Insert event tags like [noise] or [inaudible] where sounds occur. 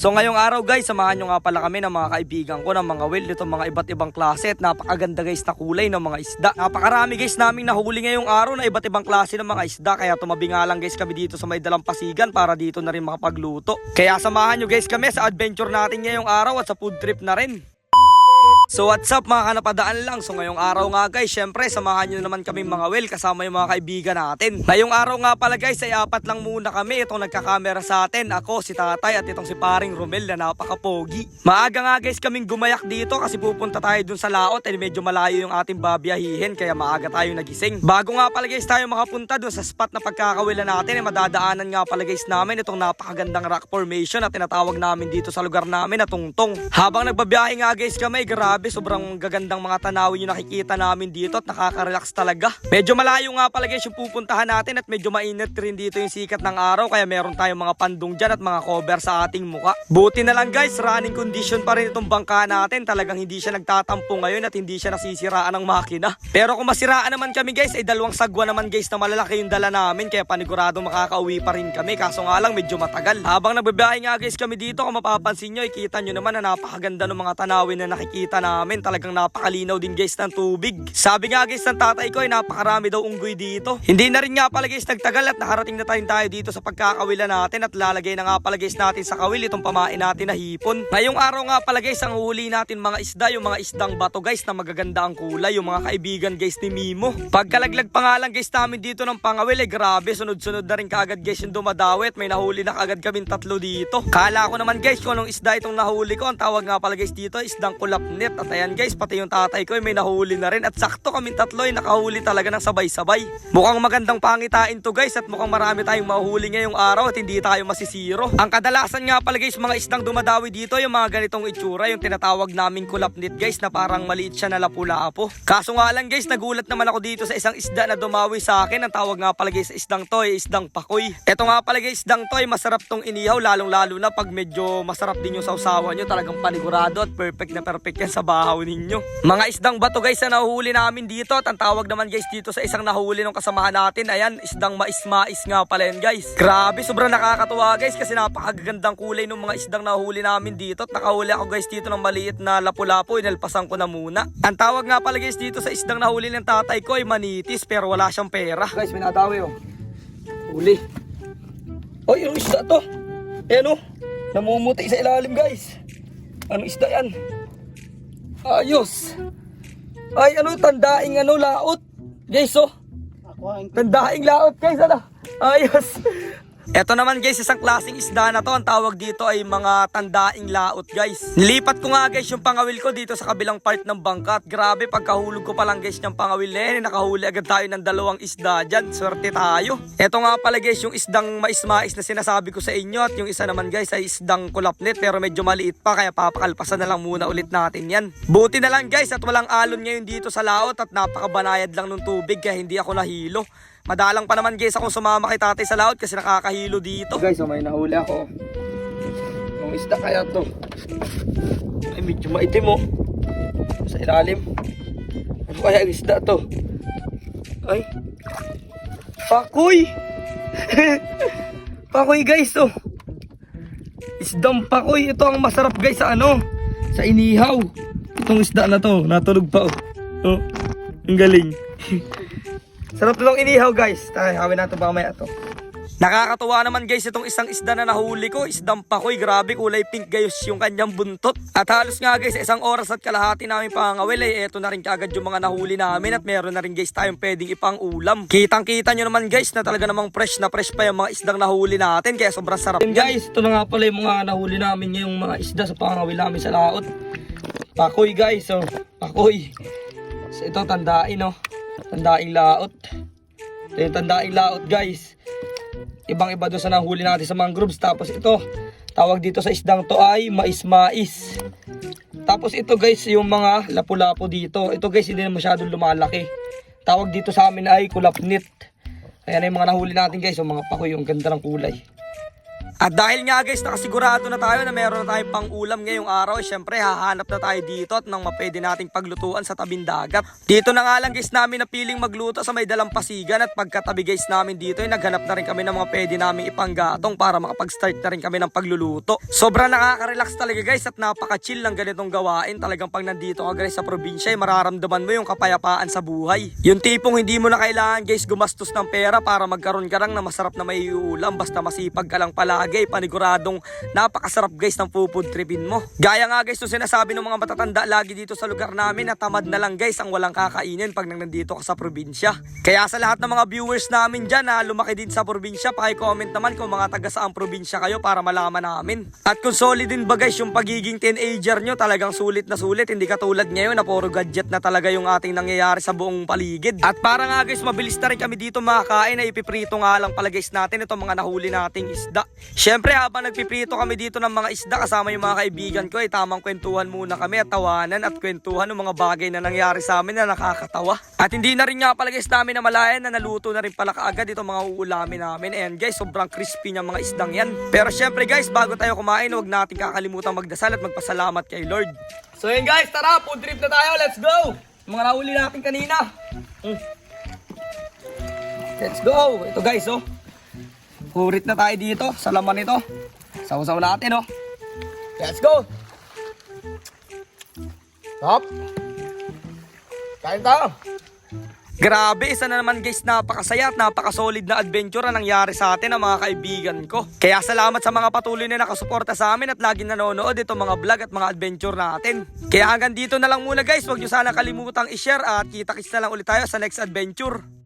So ngayong araw guys, samahan nyo nga pala kami ng mga kaibigan ko ng mga whale nitong mga iba't ibang klase at napakaganda guys na kulay ng mga isda. Napakarami guys naming nahuli ngayong araw na iba't ibang klase ng mga isda kaya tumabi nga lang guys kami dito sa may dalampasigan para dito na rin makapagluto. Kaya samahan nyo guys kami sa adventure natin ngayong araw at sa food trip na rin. So what's up mga kanapadaan lang? So ngayong araw nga guys Syempre samahan nyo naman kami mga well Kasama yung mga kaibigan natin. Ngayong araw nga pala guys Ay apat lang muna kami Itong nagkakamera sa atin. Ako si tatay at itong si paring Romel Na napakapogi. Maaga nga guys kaming gumayak dito Kasi pupunta tayo dun sa laot At medyo malayo yung ating babiyahihin Kaya maaga tayo nagising. Bago nga pala guys tayo makapunta dun sa spot na pagkakawilan natin Ay madadaanan nga pala guys namin Itong napakagandang rock formation Na tinatawag namin dito sa lugar namin na Tungtong. Habang nagbabiyahe nga guys kami Grabe sobrang gagandang mga tanawin yung nakikita namin dito At nakaka-relax talaga. Medyo malayo nga pala guys yung pupuntahan natin At medyo mainit rin dito yung sikat ng araw Kaya meron tayong mga pandong dyan At mga cover sa ating muka. Buti na lang guys running condition pa rin itong bangka natin. Talagang hindi siya nagtatampo ngayon At hindi siya nasisiraan ng makina. Pero kung masiraan naman kami guys Ay dalawang sagwa naman guys na malalaki yung dala namin Kaya paniguradong makakauwi pa rin kami. Kaso nga lang medyo matagal. Habang nagbabiyahe nga guys kami dito Kung mapapansin nyo Ikita nyo naman na napakaganda ng mga tanawin na nakikita namin. Talagang napakalinaw din guys ng tubig. Sabi nga guys ng tatay ko ay napakarami daw unggoy dito. Hindi na rin nga pala guys nagtagal At nakarating na tayo tayo dito sa pagkakawilan natin At lalagay na nga pala guys natin sa kawil Itong pamain natin na hipon. Ngayong araw nga pala guys ang huli natin mga isda Yung mga isdang bato guys na magaganda ang kulay Yung mga kaibigan guys ni Mimo. Pagkalaglag pa nga lang guys namin dito ng pangawil eh grabe Sunod-sunod na rin kaagad guys yung dumadawit. May nahuli na kaagad kaming tatlo dito. Kala ko naman guys kung anong isda itong nahuli ko. Ang tawag nga pala guys dito isdang kulapnet At ayan guys pati yung tatay ko ay may nahuli na rin. At sakto kaming tatlo ay nakahuli talaga ng sabay-sabay. Mukhang magandang pangitain to guys At mukhang marami tayong mahuli ngayong araw At hindi tayo masisiro. Ang kadalasan nga pala guys mga isdang dumadawi dito Yung mga ganitong itsura Yung tinatawag naming kulapnet guys Na parang maliit siya na lapu-lapo. Kaso nga lang guys nagulat naman ako dito sa isang isda na dumawi sa akin. Ang tawag nga pala guys isdang to ay isdang pakoy. Ito nga pala guys isdang to ay masarap tong inihaw Lalong lalo na pag medyo masarap din yung sausawan nyo. Talagang panigurado at perfect na perfect yan sa bahaw ninyo. Mga isdang bato guys na nahuhuli namin dito. At ang tawag naman guys dito sa isang nahuli ng kasamahan natin. Ayan isdang mais-mais nga pala yan guys. Grabe sobrang nakakatuwa guys Kasi napakagandang kulay ng mga isdang nahuli namin dito. At nakahuli ako guys dito ng maliit na lapu-lapu. Inalpasan ko na muna. Ang tawag nga pala guys dito sa isdang nahuli ng tatay ko ay manitis Pero wala siyang pera. Guys may oh. Huli. Oy, yung isda to? Ayan oh. Namumuti sa ilalim guys. Anong isda yan? Ayos. Ay ano, tandaing ano, laot. Guys oh Tandaing laot guys, ano? Ayos Eto naman guys, isang klaseng isda na to. Ang tawag dito ay mga tandaing laot guys. Nilipat ko nga guys yung pangawil ko dito sa kabilang part ng bangka. At grabe, pagkahulog ko pa lang guys ng pangawil na yan, eh, nakahuli agad tayo ng dalawang isda dyan. Swerte tayo. Eto nga pala guys, yung isdang mais-mais na sinasabi ko sa inyo. At yung isa naman guys ay isdang kulapnet pero medyo maliit pa. Kaya papakalpasan na lang muna ulit natin yan. Buti na lang guys at walang alon ngayon dito sa laot at napakabanayad lang ng tubig kaya hindi ako nahilo. Madalang pa naman guys akong sumama kay tatay sa laot kasi nakakahilo dito. Guys, oh, may nahuli ako. Ang isda kaya to. Ay, medyo maitim oh. Sa ilalim. Ano kaya ang isda to? Ay. Pakoy! [laughs] pakoy guys oh. Isdang pakoy. Ito ang masarap guys sa ano? Sa inihaw. Itong isda na to. Natulog pa oh. Oh. Ang galing. [laughs] Sarap lang inihaw guys. Tayo, hawin natin baka may ato. Nakakatuwa naman guys itong isang isda na nahuli ko. Isdang pakoy. Grabe kulay pink guys yung kanyang buntot. At halos nga guys isang oras at kalahati namin pangawil ay eto na rin kagad yung mga nahuli namin at meron na rin guys tayong pwedeng ipang ulam. Kitang kita nyo naman guys na talaga namang fresh na fresh pa yung mga isdang nahuli natin kaya sobrang sarap. And guys ito na nga pala yung mga nahuli namin ngayong mga isda sa pangawil namin sa laot. Pakoy guys oh. Pakoy. So, ito tandain oh. Tandaing laot. Ito yung tandaing laot guys. Ibang iba doon sa nahuli natin sa mangroves. Tapos ito, tawag dito sa isdang to ay mais-mais. Tapos ito guys, yung mga lapu-lapu dito. Ito guys, hindi na masyadong lumalaki. Tawag dito sa amin ay kulapnit. Ayan yung mga nahuli natin guys. Yung mga pakoy, yung ganda ng kulay. At dahil nga guys, nakasigurado na tayo na meron na tayong pang ulam ngayong araw, syempre hahanap na tayo dito at nang mapwede nating paglutuan sa tabing dagat. Dito na nga lang guys namin na piling magluto sa may dalampasigan at pagkatabi guys namin dito ay naghanap na rin kami ng mga pwede namin ipanggatong para makapag-start na rin kami ng pagluluto. Sobrang nakaka-relax talaga guys at napaka-chill ng ganitong gawain. Talagang pag nandito ka guys sa probinsya ay mararamdaman mo yung kapayapaan sa buhay. Yung tipong hindi mo na kailangan guys gumastos ng pera para magkaroon ka lang na masarap na may ulam basta masipag ka lang palagi paniguradong napakasarap guys ng food tripin mo. Gaya nga guys, yung sinasabi ng mga matatanda lagi dito sa lugar namin na tamad na lang guys ang walang kakainin pag nandito ka sa probinsya. Kaya sa lahat ng mga viewers namin dyan na lumaki din sa probinsya, paki-comment naman kung mga taga saang probinsya kayo para malaman namin. At kung solid din ba guys yung pagiging teenager nyo, talagang sulit na sulit, hindi katulad ngayon na puro gadget na talaga yung ating nangyayari sa buong paligid. At para nga guys, mabilis na rin kami dito makakain na ipiprito nga lang pala guys natin itong mga nahuli nating isda. Syempre habang nagpiprito kami dito ng mga isda kasama yung mga kaibigan ko ay tamang kwentuhan muna kami at tawanan at kwentuhan ng mga bagay na nangyari sa amin na nakakatawa. At hindi na rin nga pala guys namin na malayan na naluto na rin pala kaagad itong mga uulamin namin. And guys, sobrang crispy ng mga isdang yan. Pero syempre guys, bago tayo kumain, huwag natin kakalimutan magdasal at magpasalamat kay Lord. So yun guys, tara, food trip na tayo, let's go! Mga nahuli natin kanina. Mm. Let's go! Ito guys, oh. Hurit na tayo dito sa laman nito. Sausaw natin, oh. Let's go! Stop! Kain tayo! Grabe, isa na naman guys, napakasaya at napakasolid na adventure ang nangyari sa atin ng mga kaibigan ko. Kaya salamat sa mga patuloy na nakasuporta sa amin at laging nanonood itong mga vlog at mga adventure natin. Kaya hanggang dito na lang muna guys, huwag nyo sana kalimutang i-share at kita-kits na lang ulit tayo sa next adventure.